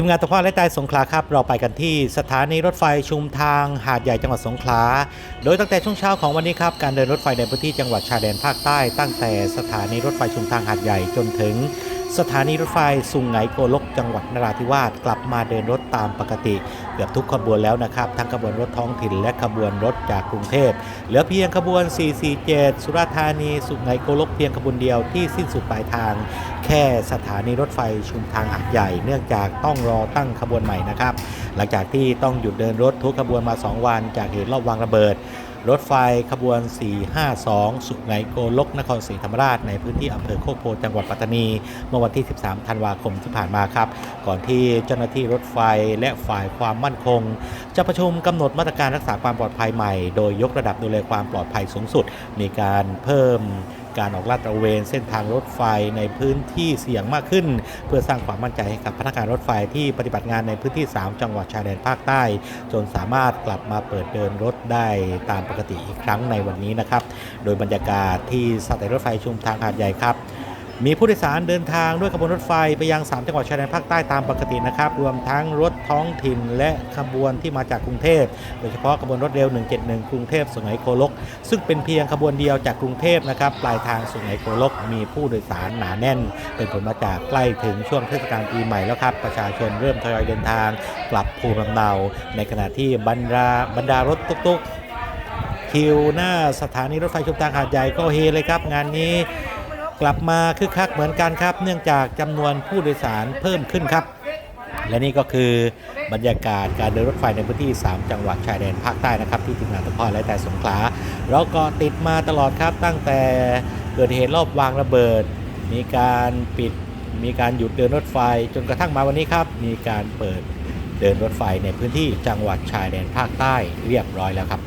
ทีมงานตะพาและใต้สงขลาครับ เราไปกันที่สถานีรถไฟชุมทางหาดใหญ่จังหวัดสงขลา โดยตั้งแต่ช่วงเช้าของวันนี้ครับ การเดินรถไฟในพื้นที่จังหวัดชายแดนภาคใต้ ตั้งแต่สถานีรถไฟชุมทางหาดใหญ่จนถึง สถานีรถไฟสุงไหงโกลกจังหวัดนราธิวาสกลับมาเดินรถตามปกติ เกือบทุกขบวนแล้วนะครับ ทั้งขบวนรถท้องถิ่นและขบวนรถจากกรุงเทพเหลือเพียงขบวน 447 สุราษฎร์ธานีสุไหงโกลกเพียงขบวนเดียวที่สิ้นสุดปลายทาง แค่สถานีรถไฟชุมทางหาดใหญ่ เนื่องจากต้องรอตั้งขบวนใหม่นะครับ หลังจากที่ต้องหยุดเดินรถทุกขบวนมา 2 วันจากเหตุรอบวางระเบิด รถไฟขบวน 452 สุไหงโกลก นครศรีธรรมราช ในพื้นที่อำเภอโคกโพจังหวัดปัตตานี เมื่อวันที่ 13 ธันวาคมที่ผ่านมาครับ ก่อนที่เจ้าหน้าที่รถไฟและฝ่ายความมั่นคง จะประชุมกำหนดมาตรการรักษาความปลอดภัยใหม่ โดยยกระดับดูแลความปลอดภัยสูงสุด มีการเพิ่ม การออกลาดตระเวนเส้นทางรถไฟในพื้นที่เสี่ยงมากขึ้น เพื่อสร้างความมั่นใจให้กับพนักงานรถไฟที่ปฏิบัติงานในพื้นที่ 3 จังหวัดชายแดนภาคใต้ จนสามารถกลับมาเปิดเดินรถได้ตามปกติอีกครั้งในวันนี้นะครับ โดยบรรยากาศที่สถานีรถไฟชุมทางหาดใหญ่ครับ มีผู้โดยสารเดินทางด้วยขบวนรถไฟไปยัง 3 จังหวัดชายแดนภาคใต้ตามปกตินะครับ รวมทั้งรถท้องถิ่นและขบวนที่มาจากกรุงเทพ โดยเฉพาะขบวนรถเร็ว 171 กรุงเทพสุไหงโกลก ซึ่งเป็นเพียงขบวนเดียวจากกรุงเทพนะครับปลายทางสุไหงโกลก มีผู้โดยสารหนาแน่น เป็นผลมาจากใกล้ถึงช่วงเทศกาลปีใหม่แล้วครับ ประชาชนเริ่มทยอยเดินทาง กลับภูมิลำเนา ในขณะที่บรรดาบรรดารถตุ๊กๆคิวหน้าสถานีรถไฟชุมทางหาดใหญ่ก็เฮเลยครับงานนี้ กลับมาคึกคักเหมือนกันครับ เนื่องจากจำนวนผู้โดยสารเพิ่มขึ้นครับ และนี่ก็คือบรรยากาศการเดินรถไฟในพื้นที่ 3 จังหวัดชายแดนภาคใต้นะครับที่ทีมงานตะพอและแต่สงขลาเราก็ติดมาตลอดครับตั้งแต่เกิดเหตุรอบวางระเบิด มีการปิดมีการหยุดเดินรถไฟจนกระทั่งมาวันนี้ครับ มีการเปิดเดินรถไฟในพื้นที่จังหวัดชายแดนภาคใต้เรียบร้อยแล้วครับ